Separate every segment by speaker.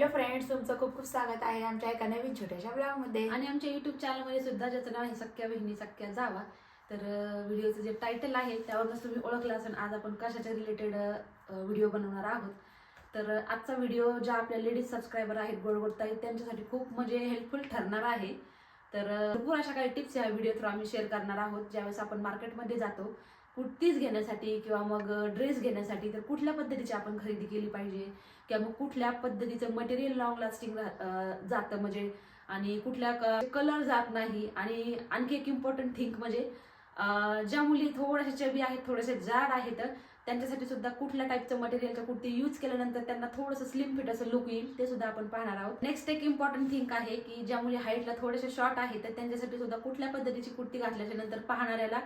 Speaker 1: Hello friends तुमचं खूप खूप स्वागत आहे आमच्या एका नवीन छोट्याशा ब्लॉगमध्ये.
Speaker 2: आणि आमच्या युट्यूब चॅनलमध्ये सुद्धा ज्याचं नाव आहे सख्या बहिणी सख्या जावा. तर व्हिडिओचं जे टायटल आहे त्यावरूनच तुम्ही ओळखलं असेल. आज आपण कशाच्या रिलेटेड व्हिडिओ बनवणार आहोत? तर आजचा व्हिडिओ ज्या आपल्या लेडीज सबस्क्रायबर आहेत गोड आहेत त्यांच्यासाठी खूप म्हणजे हेल्पफुल ठरणार आहे. तर भरपूर अशा काही टिप्स या व्हिडिओ थ्रू आम्ही शेअर करणार आहोत. ज्यावेळेस आपण मार्केटमध्ये जातो कुर्तीज घेण्यासाठी किंवा मग ड्रेस घेण्यासाठी तर कुठल्या पद्धतीची आपण खरेदी केली पाहिजे? किंवा मग कुठल्या पद्धतीचं मटेरियल लॉंग लास्टिंग जातं म्हणजे? आणि कुठल्या कलर जात नाही? आणि आणखी एक इम्पॉर्टंट थिंक म्हणजे ज्या मुली थोड्याशा चबी आहेत थोड्याशा जाड आहेत त्यांच्यासाठी सुद्धा कुठल्या टाईपचं मटेरियलच्या कुर्ती यूज केल्यानंतर त्यांना थोडंसं स्लिम फिट असं लुक येईल ते सुद्धा आपण पाहणार आहोत. नेक्स्ट एक इम्पॉर्टंट थिंक आहे की ज्या मुली हाईटला थोडेसे शॉर्ट आहेत तर त्यांच्यासाठी सुद्धा कुठल्या पद्धतीची कुर्ती घातल्याच्या नंतर पाहणाऱ्याला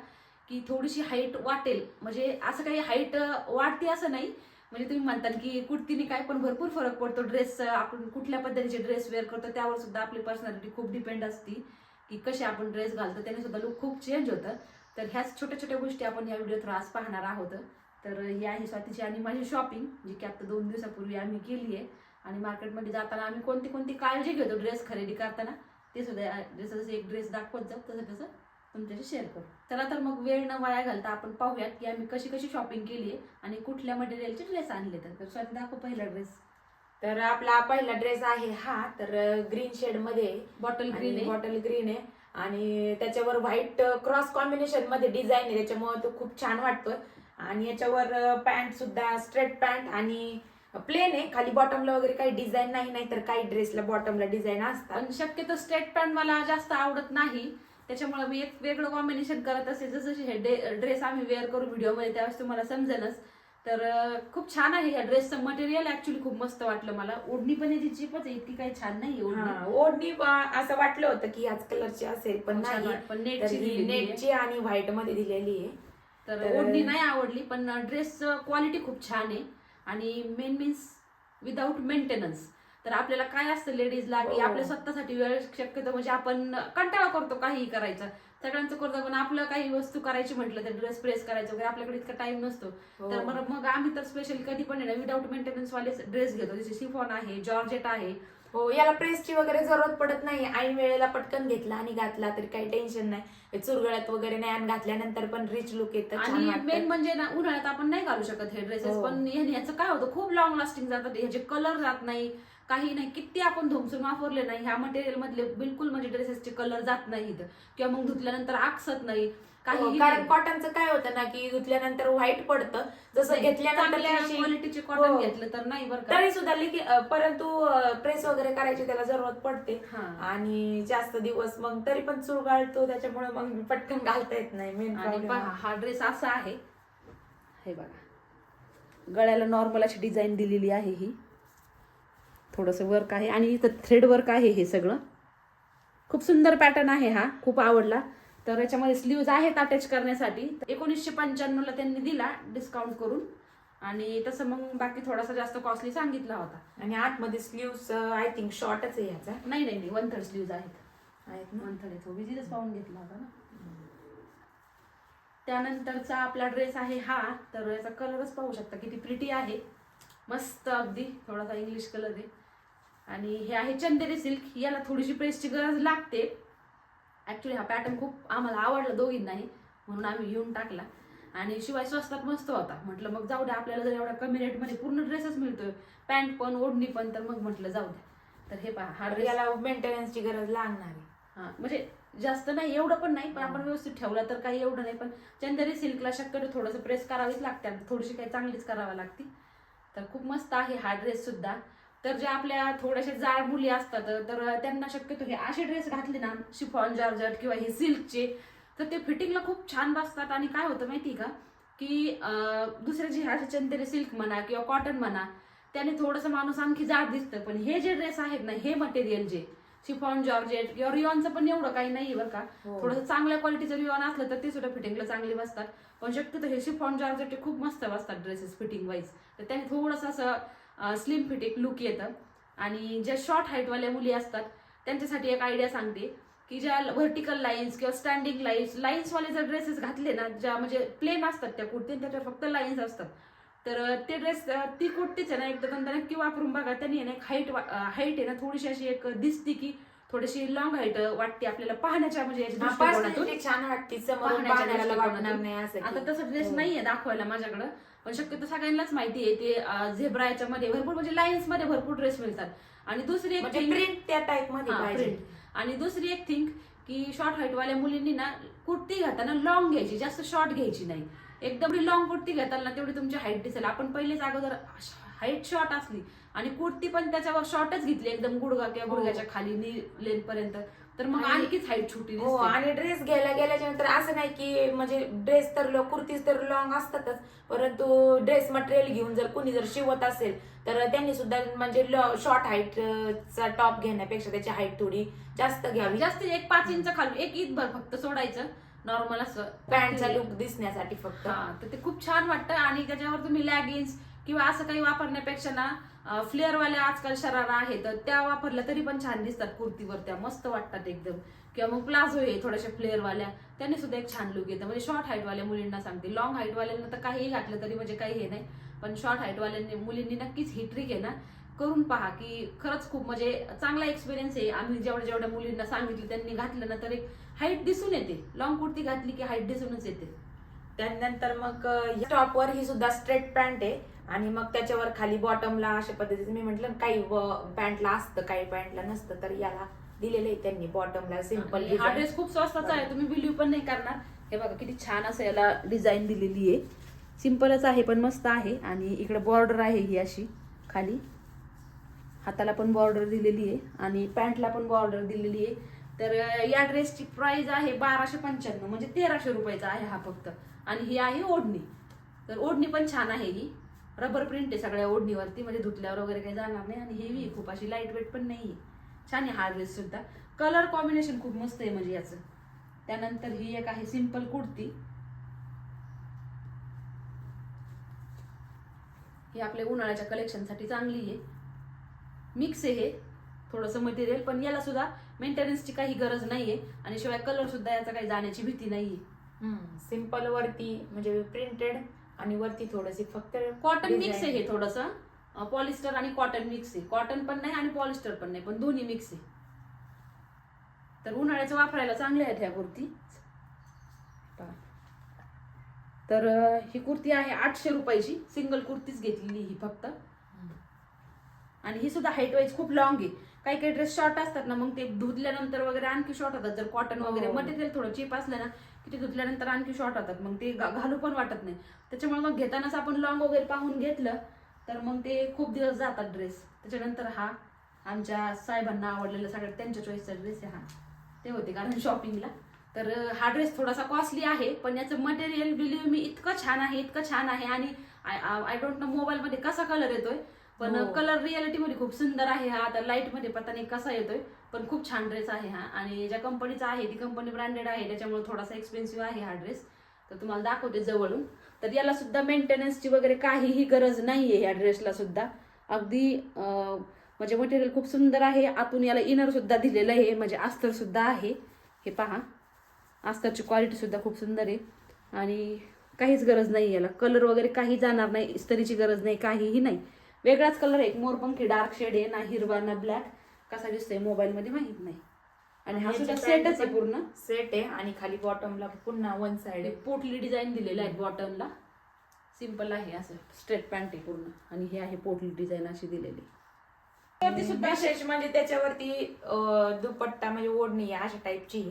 Speaker 2: की थोडीशी हाईट वाटेल. म्हणजे असं काही हाईट वाढते असं नाही. म्हणजे तुम्ही म्हणताल की कुर्तीने काय पण भरपूर फरक पडतो. ड्रेस आपण कुठल्या पद्धतीचे ड्रेस वेअर करतो त्यावर सुद्धा आपली पर्सनॅलिटी खूप डिपेंड असते. की कसे आपण ड्रेस घालतो त्याने सुद्धा लुक खूप चेंज होतं. तर ह्याच छोट्या छोट्या गोष्टी आपण या व्हिडिओ थ्रू आज पाहणार आहोत. तर ही आहे स्वातीची आणि माझी शॉपिंग जी की आता दोन दिवसापूर्वी आम्ही केली आहे. आणि मार्केटमध्ये जाताना आम्ही कोणती कोणती काळजी घेतो ड्रेस खरेदी करताना ते सुद्धा जसं जसं एक ड्रेस दाखवत जाऊ तसं तसं तुमच्याशी शेअर करू. चला तर मग वेळ न वाया घालता आपण पाहूयात की आम्ही कशी कशी शॉपिंग केली आहे आणि कुठल्या मटेरियलचे ड्रेस आणले तर. स्वाती दाखव पहिला ड्रेस
Speaker 1: तर आपला पहिला ड्रेस आहे हा. तर ग्रीन शेडमध्ये
Speaker 2: बॉटल ग्रीन आहे.
Speaker 1: बॉटल ग्रीन आहे. आणि त्याच्यावर व्हाईट क्रॉस कॉम्बिनेशनमध्ये डिझाईन आहे. त्याच्यामुळे तो खूप छान वाटतोय. आणि याच्यावर पॅन्ट सुद्धा स्ट्रेट पॅन्ट आणि प्लेन आहे. खाली बॉटमला वगैरे काही डिझाईन नाही नाही तर काही ड्रेसला बॉटमला डिझाईन असतात.
Speaker 2: शक्यतो स्ट्रेट पॅन्ट मला जास्त आवडत नाही. त्याच्यामुळे मी एक वेगळं कॉम्बिनेशन करत असे जसं जसे हे ड्रेस आम्ही वेअर करू व्हिडिओमध्ये त्यावेळेस तुम्हाला समजेलच. तर खूप छान आहे या ड्रेसचं मटेरियल ऍक्च्युली खूप मस्त वाटलं मला. ओढणी पण याची चीपच आहे इतकी काही छान नाही ओढणी.
Speaker 1: असं वाटलं होतं की ह्याच कलरची असेल पण नाही
Speaker 2: पण नेटची.
Speaker 1: नेटची आणि व्हाईटमध्ये दिलेली आहे.
Speaker 2: तर ओढणी नाही आवडली पण ड्रेस क्वालिटी खूप छान आहे. आणि मेन मीन्स विदाऊट मेंटेनन्स तर आपल्याला काय असतं लेडीजला की. आपल्या स्वतःसाठी वेळ शक्यतो म्हणजे आपण कंटाळा करतो काहीही करायचं सगळ्यांचं करतो पण आपलं काही वस्तू करायची म्हटलं तर ड्रेस प्रेस करायचं वगैरे आपल्याकडे इतका टाइम नसतो
Speaker 1: हो.
Speaker 2: तर मग मग आम्ही तर स्पेशली कधी पण आहे ना विदाऊट मेंटेनन्स वाले ड्रेस घेतो जसे सिफॉन आहे जॉर्जेट आहे
Speaker 1: हो याला प्रेसची वगैरे जरूरत पडत नाही ऐन वेळेला पटकन घेतला आणि घातला तरी काही टेन्शन नाही चुरगळ्यात वगैरे नाही आणि घातल्यानंतर पण रिच लुक येतं
Speaker 2: आणि. मेन म्हणजे ना उन्हाळ्यात आपण नाही घालू शकत हे ड्रेसेस
Speaker 1: हो.
Speaker 2: पण याचं काय होतं खूप लॉंग लास्टिंग जातात ह्याचे कलर जात नाही काही नाही किती आपण धुमसून वापरले नाही ह्या मटेरियल मधले बिलकुल म्हणजे ड्रेसेसचे कलर जात नाहीत. किंवा मग धुतल्यानंतर आकसत नाही
Speaker 1: हो,
Speaker 2: काही
Speaker 1: कारण कॉटनचं काय होतं ना की धुतल्यानंतर व्हाईट पडतं. जसं घेतल्यानंतर
Speaker 2: क्वालिटीचे कॉटन
Speaker 1: हो.
Speaker 2: घेतलं तर नाही बरं का.
Speaker 1: तरी सुद्धा परंतु प्रेस वगैरे करायची त्याला जरूरत पडते.
Speaker 2: हा.
Speaker 1: आणि जास्त दिवस मग तरी पण चुरगाळतो त्याच्यामुळे मग पटकन घालता येत नाही मेन
Speaker 2: हा ड्रेस असा आहे. हे बघा. गळ्याला नॉर्मल अशी डिझाईन दिलेली आहे ही. थोडंसं वर्क आहे. आणि इथं थ्रेड वर्क आहे हे सगळं. खूप सुंदर पॅटर्न आहे हा. खूप आवडला. तर याच्यामध्ये स्लीव्ज आहेत अटॅच करण्यासाठी. एकोणीसशे पंच्याण्णवला त्यांनी दिला डिस्काउंट करून. आणि तसं मग बाकी थोडासा जास्त कॉस्टली सांगितला होता.
Speaker 1: आणि आतमध्ये स्लीव्स आय थिंक शॉर्टच आहे याचा.
Speaker 2: नाही नाही नाही. वन थर्ड स्लीव्ज आहेत.
Speaker 1: आहेत
Speaker 2: वन थर्ड तो विजिटच पाहून घेतला होता ना? त्यानंतरचा आपला ड्रेस आहे हा. तर याचा कलरच पाहू शकता. किती प्रिटी आहे. मस्त अगदी. थोडासा इंग्लिश कलर आहे. आणि हे आहे चंदेरी सिल्क. याला थोडीशी प्रेसची गरज लागते. ऍक्च्युली हा पॅटर्न खूप आम्हाला आवडला दोघींनाही. म्हणून आम्ही घेऊन टाकला. आणि शिवाय स्वस्तात मस्त होता. म्हटलं मग जाऊ द्या आपल्याला जर एवढ्या कमी रेटमध्ये पूर्ण ड्रेसच मिळतोय पॅन्ट पण ओढणी पण तर मग म्हटलं जाऊ द्या तर हे पहा हा ड्रेस
Speaker 1: याला मेंटेनन्सची गरज लागणार आहे.
Speaker 2: हा म्हणजे जास्त नाही एवढं पण नाही पण आपण व्यवस्थित ठेवलं तर काही एवढं नाही. पण चंदेरी सिल्कला शक्यतो थोडंसं प्रेस करावीच लागते. आणि थोडीशी काही चांगलीच करावी लागते. तर खूप मस्त आहे हा ड्रेस सुद्धा. तर ज्या आपल्या थोड्याशा जाड मुली असतात तर त्यांना शक्यतो हे असे ड्रेस घातले ना शिफॉन जॉर्जट किंवा हे सिल्कचे तर ते फिटिंगला खूप छान बसतात. आणि काय होतं माहिती का? की दुसरे जे असे चंदेरी सिल्क म्हणा किंवा कॉटन म्हणा त्याने थोडंसं माणूस आणखी जाड दिसतं. पण हे जे ड्रेस आहेत ना हे मटेरियल जे शिफॉन जॉर्जेट किंवा रिओनचं पण एवढं काही नाही बरं का.
Speaker 1: हो.
Speaker 2: थोडंसं चांगल्या क्वालिटीचं रिओन असलं तर ते सुद्धा फिटिंगला चांगले बसतात. पण शक्यतो हे शिफॉन जॉर्जेट खूप मस्त बसतात ड्रेसेस फिटिंग वाईज तर त्याने थोडंसं असं स्लिम फिटिंग लुक येतं. आणि ज्या शॉर्ट हाईटवाल्या मुली असतात त्यांच्यासाठी एक आयडिया सांगते की ज्या व्हर्टिकल लाईन्स किंवा स्टँडिंग लाईन्स लाईन्सवाले जर ड्रेसेस घातले ना ज्या म्हणजे प्लेन असतात त्या कुर्ती त्याच्यावर फक्त लाईन्स असतात. तर ते ड्रेस ती कुर्तीच आहे ना एकदा दोनदा नक्की वापरून बघा त्यांनी आहे ना हाईट हाईट आहे ना थोडीशी अशी एक दिसती की थोडीशी लॉंग हाईट वाटते आपल्याला पाहण्याच्या म्हणजे
Speaker 1: छान वाटते
Speaker 2: आता तसं ड्रेस
Speaker 1: हो.
Speaker 2: नाहीये दाखवायला माझ्याकडं पण शक्यतो सगळ्यांनाच माहिती आहे ते झेब्रा याच्यामध्ये भरपूर म्हणजे लाईन्समध्ये भरपूर ड्रेस मिळतात. आणि दुसरी एक
Speaker 1: म्हणजे प्रिंट त्या
Speaker 2: टाइपमध्ये. आणि दुसरी एक थिंग की शॉर्ट हाईट वाल्या मुलींनी ना कुर्ती घालताना लॉंग घ्यायची जास्त शॉर्ट घ्यायची नाही. एकदम लॉंग कुर्ती घेताना ना तेवढी तुमची हाईट दिसेल. आपण पहिलेच अगोदर हाईट शॉर्ट असली आणि कुर्ती पण त्याच्यावर शॉर्टच घेतली एकदम गुडगा किंवा
Speaker 1: हो.
Speaker 2: गुडघ्याच्या खाली नी लेंथ पर्यंत तर मग
Speaker 1: आणि-
Speaker 2: आणखीच हाईट छोटी
Speaker 1: हो
Speaker 2: दिसते.
Speaker 1: आणि ड्रेस घ्यायला गेल्याच्यानंतर असं नाही की म्हणजे ड्रेस तर लो- कुर्तीज तर लॉंग असतातच. परंतु ड्रेस मटेरियल घेऊन जर कुणी जर शिवत असेल तर त्यांनी सुद्धा म्हणजे शॉर्ट हाईट चा टॉप घेण्यापेक्षा त्याची हाईट थोडी जास्त घ्यावी.
Speaker 2: जास्त एक पाच इंच खाली एक इंच भर फक्त सोडायचं नॉर्मल असं.
Speaker 1: पॅन्टचा लुक दिसण्यासाठी फक्त.
Speaker 2: हा तर ते खूप छान वाटतं. आणि त्याच्यावर तुम्ही लॅगिन्स किंवा असं काही वापरण्यापेक्षा ना फ्लेअरवाल्या आजकाल शरारा आहेत तर त्या वापरल्या तरी पण छान दिसतात कुर्तीवर त्या मस्त वाटतात एकदम. किंवा मग प्लाझो आहे थोड्याशा फ्लेअरवाल्या त्यांनी सुद्धा एक छान लुक येतं. म्हणजे शॉर्ट हाईटवाल्या मुलींना सांगते. लॉंग हाईटवाल्यांना तर काहीही घातलं तरी म्हणजे काही हे नाही. पण शॉर्ट हाईटवाल्यांनी मुलींनी नक्कीच ही ट्रिक आहे ना करून पहा की खरंच खूप म्हणजे चांगला एक्सपिरियन्स आहे. आम्ही जेवढ्या जेवढ्या मुलींना सांगितलं त्यांनी घातलं ना तर एक हाईट दिसून येते. लॉंग कुर्ती घातली की हाईट दिसूनच येते.
Speaker 1: त्यानंतर मग टॉपवर ही सुद्धा स्ट्रेट पॅन्ट आहे. आणि मग त्याच्यावर खाली बॉटमला अशा पद्धतीने मी म्हटलं काही पॅन्टला असतं काही पॅन्टला नसतं तर याला दिलेलं आहे त्यांनी बॉटमला सिंपल
Speaker 2: हा ड्रेस खूप स्वस्ताचा आहे तुम्ही बिलीव्ह पण नाही करणार. हे बघा किती छान असं याला डिझाईन दिलेली आहे. सिम्पलच आहे पण मस्त आहे. आणि इकडे बॉर्डर आहे ही अशी खाली. हाताला पण बॉर्डर दिलेली आहे. आणि पॅन्टला पण बॉर्डर दिलेली आहे. तर या ड्रेसची प्राइस आहे बाराशे पंच्याण्णव म्हणजे तेराशे रुपयाचा आहे हा फक्त. आणि ही आहे ओढणी. तर ओढणी पण छान आहे ही. रबर प्रिंट आहे सगळ्या ओढणीवरती म्हणजे धुतल्यावर वगैरे काही जाणार नाही. आणि हेवी खूप अशी लाइट वेट पण नाही आहे छान आहे हा ड्रेस सुद्धा. कलर कॉम्बिनेशन खूप मस्त आहे म्हणजे याचं. त्यानंतर ही एक आहे सिंपल कुर्ती ही आपल्या उन्हाळ्याच्या कलेक्शनसाठी चांगली आहे. मिक्स आहे हे. थोडंसं मटेरियल पण याला सुद्धा मेंटेनन्सची काही गरज नाही आहे आणि शिवाय कलर सुद्धा याचा काही जाण्याची भीती नाही
Speaker 1: आहे सिंपल वरती म्हणजे प्रिंटेड आणि वरती थोडीशी फक्त
Speaker 2: कॉटन. मिक्स आहे हे थोडंसं. पॉलिस्टर आणि कॉटन मिक्स आहे. कॉटन पण नाही आणि पॉलिस्टर पण नाही पण दोन्ही मिक्स आहे. तर उन्हाळ्याचं वापरायला चांगल्या आहेत ह्या कुर्ती. तर ही कुर्ती आहे आठशे रुपयाची. सिंगल कुर्तीच घेतलेली ही फक्त. आणि ही सुद्धा हाईट वाईज खूप लॉंग आहे. काही काही ड्रेस शॉर्ट असतात ना मग ते धुतल्यानंतर वगैरे आणखी शॉर्ट होतात. जर कॉटन वगैरे
Speaker 1: हो.
Speaker 2: मटेरियल थोडं चीप असलं ना ते धुतल्यानंतर आणखी शॉर्ट होतात. मग ते घालू पण वाटत नाही. त्याच्यामुळे मग घेतानाच आपण लॉंग वगैरे पाहून घेतलं तर मग ते खूप दिवस जातात ड्रेस त्याच्यानंतर हा आमच्या साहेबांना आवडलेला सगळ्यात त्यांच्या चॉईसचा ड्रेस आहे हा. ते होते कारण शॉपिंगला तर हा ड्रेस थोडासा कॉस्टली आहे पण याचं मटेरियल बिलीव्ह मी इतकं छान आहे इतकं छान आहे आणि आय डोंट नो मोबाईलमध्ये कसा कलर येतोय पण
Speaker 1: हो.
Speaker 2: कलर रियालिटी मध्ये खूप सुंदर आहे हा. आता लाइटमध्ये पता नाही कसा येतोय. पण खूप छान ड्रेस आहे हा. आणि ज्या कंपनीचा आहे ती कंपनी ब्रँडेड आहे त्याच्यामुळे थोडासा एक्सपेन्सिव्ह आहे हा ड्रेस तर तुम्हाला दाखवते जवळून. तर याला सुद्धा मेंटेनन्सची वगैरे काहीही गरज नाही आहे या ड्रेसला सुद्धा. अगदी म्हणजे मटेरियल खूप सुंदर आहे. आतून याला इनर सुद्धा दिलेलं आहे. म्हणजे अस्तर सुद्धा आहे. हे पहा. अस्तरची क्वालिटी सुद्धा खूप सुंदर आहे. आणि काहीच गरज नाही याला. कलर वगैरे काही जाणार नाही. इस्तरीची गरज नाही. काहीही नाही. वेगळाच कलर आहे. एक मोरपंखी डार्क शेड आहे. ना हिरवा ना ब्लॅक कसा दिसतोय मोबाईलमध्ये माहीत नाही. आणि हा सुद्धा सेटच आहे पूर्ण.
Speaker 1: सेट आहे आणि खाली बॉटमला पुन्हा वन साइड
Speaker 2: पोटली डिझाईन दिलेलं आहे बॉटमला सिंपल आहे असं. स्ट्रेट पॅन्ट आहे पूर्ण. आणि हे आहे पोटली डिझाईन अशी दिलेली.
Speaker 1: वरती सुद्धा विशेष म्हणजे त्याच्यावरती अं, दुपट्टा म्हणजे ओढणी आहे अशा टाईपची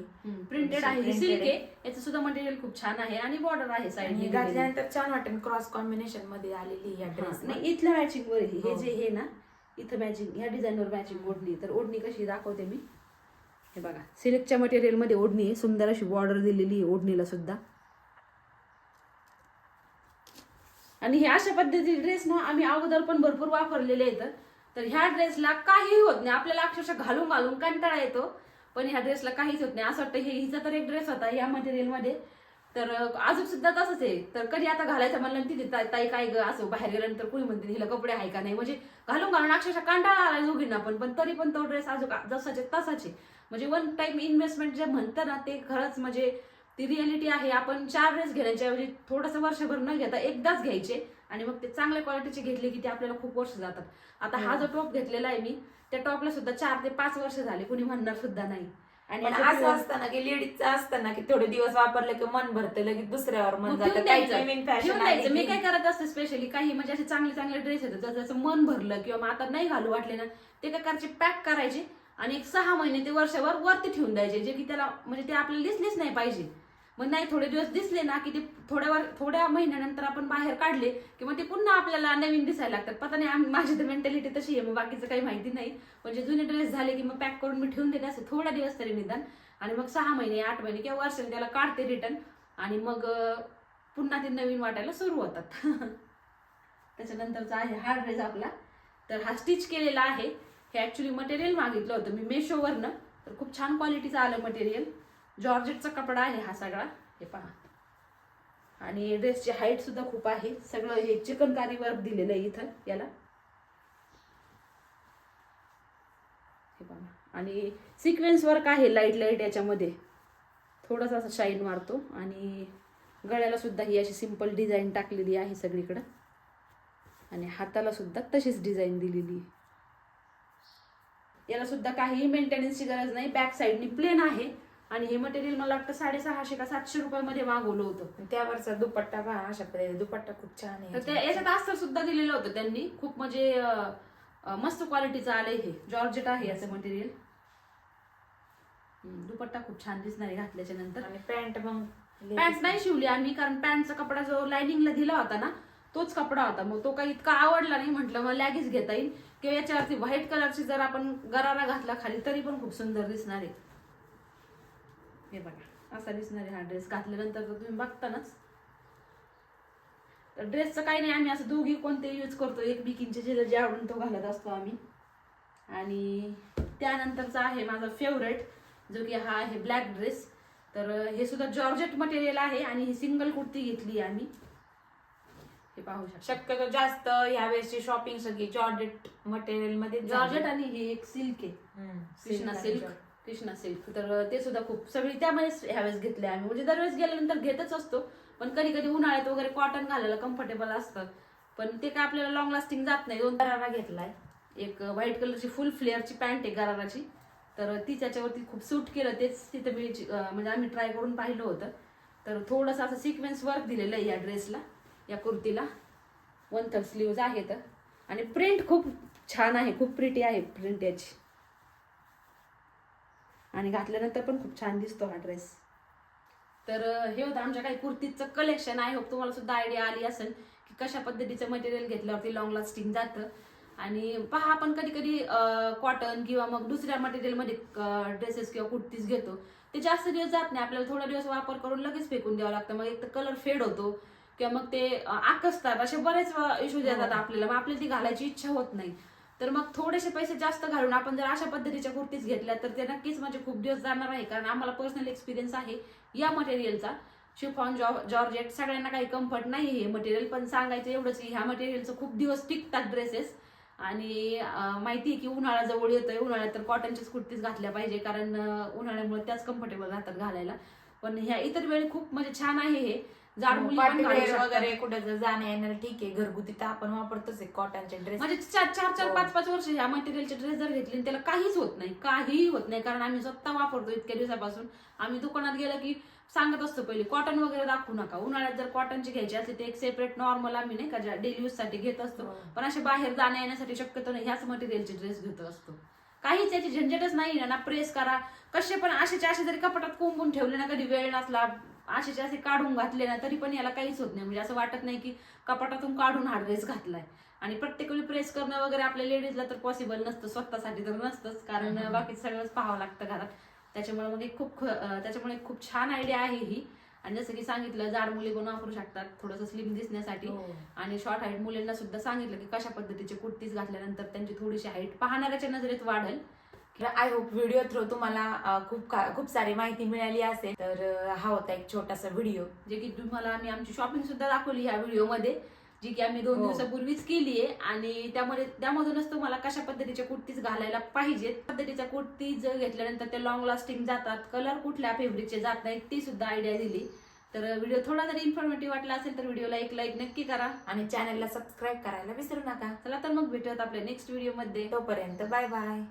Speaker 2: प्रिंटेड आहे.
Speaker 1: Printed
Speaker 2: सिल्क
Speaker 1: आहे.
Speaker 2: आहे. याचं सुद्धा मटेरियल खूप छान आहे. आणि बॉर्डर आहे
Speaker 1: आणि
Speaker 2: साईड
Speaker 1: घातल्यानंतर छान वाटेल. क्रॉस कॉम्बिनेशनमध्ये आलेली या ड्रेस
Speaker 2: नाही इथल्या मॅचिंग वर आहे. हे
Speaker 1: हो.
Speaker 2: जे हे ना इथं मॅचिंग ह्या डिझाईनवर मॅचिंग ओढणी. तर ओढणी कशी दाखवते मी? हे बघा. सिल्कच्या मटेरियलमध्ये ओढणी आहे. सुंदर अशी बॉर्डर दिलेली आहे ओढणीला सुद्धा. आणि हे अशा पद्धतीचे ड्रेस ना आम्ही अगोदर पण भरपूर वापरलेले आहेत. तर ह्या ड्रेसला काहीही होत नाही. आपल्याला अक्षरशः घालून घालून कंटाळा येतो. पण ह्या ड्रेसला काहीच होत नाही. असं वाटतं हे हिचा तर एक ड्रेस होता या मटेरियलमध्ये तर अजून सुद्धा तसंच आहे. तर कधी आता घालायचं म्हणलं तिथे ताई ताई काय ग असं बाहेर गेल्यानंतर कुणी म्हणते हिला कपडे आहे का नाही? म्हणजे घालून घालून अक्षरशः कंटाळा आला दोघींना पण पण तरी पण तो ड्रेस अजून जसाचे तसाचे. म्हणजे वन टाइम इन्व्हेस्टमेंट जे म्हणतं ना ते खरंच म्हणजे ती रियालिटी आहे. आपण चार ड्रेस घेण्याच्या ऐवजी थोडंसं वर्षभर न घेता एकदाच घ्यायचे आणि मग ते चांगल्या क्वालिटीचे घेतले की ते आपल्याला खूप वर्ष जातात. आता हा
Speaker 1: हो.
Speaker 2: जो टॉप घेतलेला आहे मी त्या टॉपला सुद्धा चार ते पाच वर्ष झाले. कुणी म्हणणार सुद्धा नाही. आणि
Speaker 1: पण
Speaker 2: याच्यात
Speaker 1: असं असतं ना की लेडीजचं असतं ना की थोडे दिवस वापरलं की मन भरतं लगेच दुसऱ्यावर मन
Speaker 2: मग
Speaker 1: जातं.
Speaker 2: ठेवून
Speaker 1: काही
Speaker 2: द्यायचं.
Speaker 1: नवीन
Speaker 2: ठेवून
Speaker 1: फॅशन
Speaker 2: द्यायचं मी काय करत असते स्पेशली काही म्हणजे असे चांगले चांगले ड्रेस येतात. जर त्याचं मन भरलं किंवा मग आता नाही घालू वाटले ना ते काय करायचे पॅक करायचे आणि एक सहा महिने ते वर्षभर वरती ठेवून द्यायचे जे की त्याला म्हणजे ते आपल्याला दिसलेच नाही पाहिजे. मग नाही थोडे दिवस दिसले ना की ते थोड्या थोड्या महिन्यानंतर आपण बाहेर काढले की मग ते पुन्हा आपल्याला नवीन दिसायला लागतात. पता नाही माझी तर मेंटॅलिटी तशी आहे मग बाकीचं काही माहिती नाही. म्हणजे जुने ड्रेस झाले की मग पॅक करून मी ठेवून देते असं थोडा दिवस तरी निदान. आणि मग सहा महिने आठ महिने किंवा वर्षाने त्याला काढते रिटर्न आणि मग पुन्हा ते नवीन वाटायला सुरू होतात. त्याच्यानंतरचा आहे हा ड्रेस आपला. तर हा स्टिच केलेला आहे. हे ऍक्च्युली मटेरियल मागितलं होतं मी मेशोवरनं तर खूप छान क्वालिटीचं आलं मटेरियल जॉर्जेटचा कपडा आहे हा सगळा. हे पहा. आणि ड्रेसची हाईट सुद्धा खूप आहे. सगळं हे चिकनकारी वर्क दिलेलं आहे इथं याला. हे पहा आणि सिक्वेन्स वर्क आहे लाइट लाइट याच्यामध्ये. थोडासा असा शाईन मारतो. आणि गळ्याला सुद्धा ही अशी सिंपल डिझाईन टाकलेली आहे सगळीकडं. आणि हाताला सुद्धा तशीच डिझाईन दिलेली आहे. याला सुद्धा काही मेंटेनन्सची गरज नाही. बॅक साईडनी प्लेन आहे. आणि हे मटेरियल मला वाटतं साडेसहाशे का सातशे रुपयामध्ये मागवलं होतं.
Speaker 1: त्यावरचा दुपट्टा पहा अशा पद्धतीने. दुपट्टा खूप छान
Speaker 2: तर
Speaker 1: आहे
Speaker 2: याच्यात अस्तर सुद्धा दिलेलं होतं त्यांनी. खूप म्हणजे अं, अं, मस्त क्वालिटीचं आलंय हे. जॉर्जेट आहे याचं मटेरियल दुपट्टा खूप छान दिसणार आहे घातल्याच्या नंतर.
Speaker 1: आणि पॅन्ट मग
Speaker 2: पॅन्ट नाही शिवली आम्ही कारण पॅन्टचा कपडा जो लाइनिंगला दिला होता ना तोच कपडा होता. मग तो काही इतका आवडला नाही म्हटलं मग लॅगीच घेता येईल. किंवा याच्यावरती व्हाईट कलरची जर आपण गरारा घातला खाली तरी पण खूप सुंदर दिसणार आहे. हे बघा असा दिसणार आहे हा ड्रेस घातल्यानंतर तर तुम्ही बघतानाच. तर ड्रेसचं काही नाही आम्ही असं दोघी कोणते यूज करतो एकमेकींचे जे जे आवडून तो घालत असतो आम्ही. आणि त्यानंतरचा आहे माझा फेवरेट जो की हा आहे ब्लॅक ड्रेस तर हे सुद्धा जॉर्जेट मटेरियल आहे आणि ही सिंगल कुर्ती घेतली आम्ही. हे पाहू शकता.
Speaker 1: शक्यतो जास्त ह्या वेळेसची शॉपिंग सगळी जॉर्जेट मटेरियलमध्ये
Speaker 2: जॉर्जेट आणि हे एक सिल्क आहे. कृष्णा सिल्क कृष्णा सिल्क तर ते सुद्धा खूप सगळी त्यामध्येच ह्यावेळेस घेतले आम्ही. म्हणजे दरवेळेस गेल्यानंतर घेतच असतो पण कधी कधी उन्हाळ्यात वगैरे कॉटन घालायला कम्फर्टेबल असतं. पण ते काय आपल्याला लॉंग लास्टिंग जात नाही. दोन
Speaker 1: गरारा घेतलाय.
Speaker 2: एक व्हाईट कलरची फुल फ्लेअरची पॅन्ट आहे गराराची. तर ती त्याच्यावरती खूप सूट केलं. तेच तिथं मी म्हणजे आम्ही ट्राय करून पाहिलं होतं. तर थोडंसं असं सिक्वेन्स वर्क दिलेलं आहे या ड्रेसला या कुर्तीला. वन थर्ड स्लीव्ज आहेत. आणि प्रिंट खूप छान आहे. खूप प्रिटी आहे प्रिंट याची. आणि घातल्यानंतर पण खूप छान दिसतो हा ड्रेस तर हे होतं आमच्या काही कुर्तीचं कलेक्शन आहे. होप तुम्हाला सुद्धा आयडिया आली असेल की कशा पद्धतीचं मटेरियल घेतल्यावरती लॉंग लास्टिंग जातं. आणि पहा आपण कधी कधी कॉटन किंवा मग दुसऱ्या मटेरियलमध्ये ड्रेसेस किंवा कुर्तीज घेतो. ते जास्त दिवस जात नाही. आपल्याला थोडा दिवस वापर करून लगेच फेकून द्यावं लागतं. मग एक तर कलर फेड होतो किंवा मग ते आकसतात. असे बरेच इश्यूज येतात
Speaker 1: हो.
Speaker 2: आपल्याला. मग आपल्याला ती घालायची इच्छा होत नाही. तर मग थोडेसे पैसे जास्त घालून आपण जर अशा पद्धतीच्या कुर्तीज घेतल्या तर ते नक्कीच म्हणजे खूप दिवस जाणार आहे कारण आम्हाला पर्सनल एक्सपिरियन्स आहे या मटेरियलचा शिफॉन जॉ जॉर्जेट सगळ्यांना काही कम्फर्ट नाही हे मटेरियल पण सांगायचं एवढंच की ह्या मटेरियलचं खूप दिवस टिकतात ड्रेसेस आणि माहिती आहे की उन्हाळा जवळ येतोय उन्हाळ्यात तर कॉटनच्याच कुर्तीज घातल्या पाहिजे कारण उन्हाळ्यामुळे त्याच कम्फर्टेबल राहतात घालायला. पण ह्या इतर वेळी खूप म्हणजे छान आहे हे जाड मुली पण
Speaker 1: पार्टी
Speaker 2: घालू
Speaker 1: वेअर
Speaker 2: शकतात.
Speaker 1: वगैरे कुठे जर जाण्या येणार ठीक आहे घरगुती तर आपण वापरतोच आहे कॉटनचे ड्रेस
Speaker 2: म्हणजे चार चार चार
Speaker 1: हो.
Speaker 2: पाच पाच वर्ष ह्या मटेरियलचे ड्रेस जर घेतले आणि त्याला काहीच होत नाही काहीही होत नाही कारण आम्ही स्वतः वापरतो इतक्या दिवसापासून आम्ही दुकानात गेलं की सांगत असतो पहिले कॉटन वगैरे दाखवू नका उन्हाळ्यात जर कॉटनचे घ्यायचे असले ते एक सेपरेट नॉर्मल आम्ही नाही का डेली यूजसाठी घेत असतो
Speaker 1: हो.
Speaker 2: पण असे बाहेर जाण्या येण्यासाठी शक्यतो नाही ह्याच मटेरियलचे ड्रेस घेत असतो काहीच याची झंझटच नाही ना, ना प्रेस करा. कसे पण असेचे असे जरी कपाटात कोंबून ठेवले ना कधी वेळ नसला असेचे असे काढून घातले ना तरी पण याला काहीच होत नाही. म्हणजे असं वाटत नाही की कपाटातून काढून हा ड्रेस घातलाय. आणि प्रत्येक वेळी प्रेस करणं वगैरे आपल्या लेडीजला तर पॉसिबल नसतं स्वतःसाठी तर नसतंच. कारण. बाकी सगळंच पाहावं लागतं घरात. त्याच्यामुळे मग एक खूप त्याच्यामुळे खूप छान आयडिया आहे ही. आणि जसं की सांगितलं जाड मुली पण वापरू शकतात थोडंसं स्लिम दिसण्यासाठी.
Speaker 1: हो.
Speaker 2: आणि शॉर्ट हाईट मुलींना सुद्धा सांगितलं की कशा पद्धतीचे कुर्तीज घातल्यानंतर त्यांची थोडीशी हाईट पाहणाऱ्याच्या नजरेत वाढेल.
Speaker 1: आय होप व्हिडिओ थ्रू तुम्हाला खूप खूप सारी माहिती मिळाली असेल. तर हा होता एक छोटासा व्हिडिओ
Speaker 2: जे की तुम्हाला आम्ही आमची शॉपिंग सुद्धा दाखवली ह्या व्हिडिओमध्ये जी की आम्ही दोन
Speaker 1: हो.
Speaker 2: दिवसापूर्वीच केली आहे आणि त्यामध्ये त्यामधूनच तुम्हाला कशा पद्धतीच्या कुर्तीज घालायला पाहिजेत पद्धतीच्या कुर्तीज घेतल्यानंतर ते लॉंग लास्टिंग जातात कलर कुठल्या फेब्रिकचे जात नाहीत ती सुद्धा आयडिया दिली. तर व्हिडिओ थोडा जरी इन्फॉर्मेटिव्ह वाटला असेल तर व्हिडिओला एक लाईक नक्की करा
Speaker 1: आणि चॅनलला सबस्क्राईब करायला विसरू नका.
Speaker 2: चला तर मग भेटूयात आपल्या नेक्स्ट व्हिडिओमध्ये
Speaker 1: तोपर्यंत बाय बाय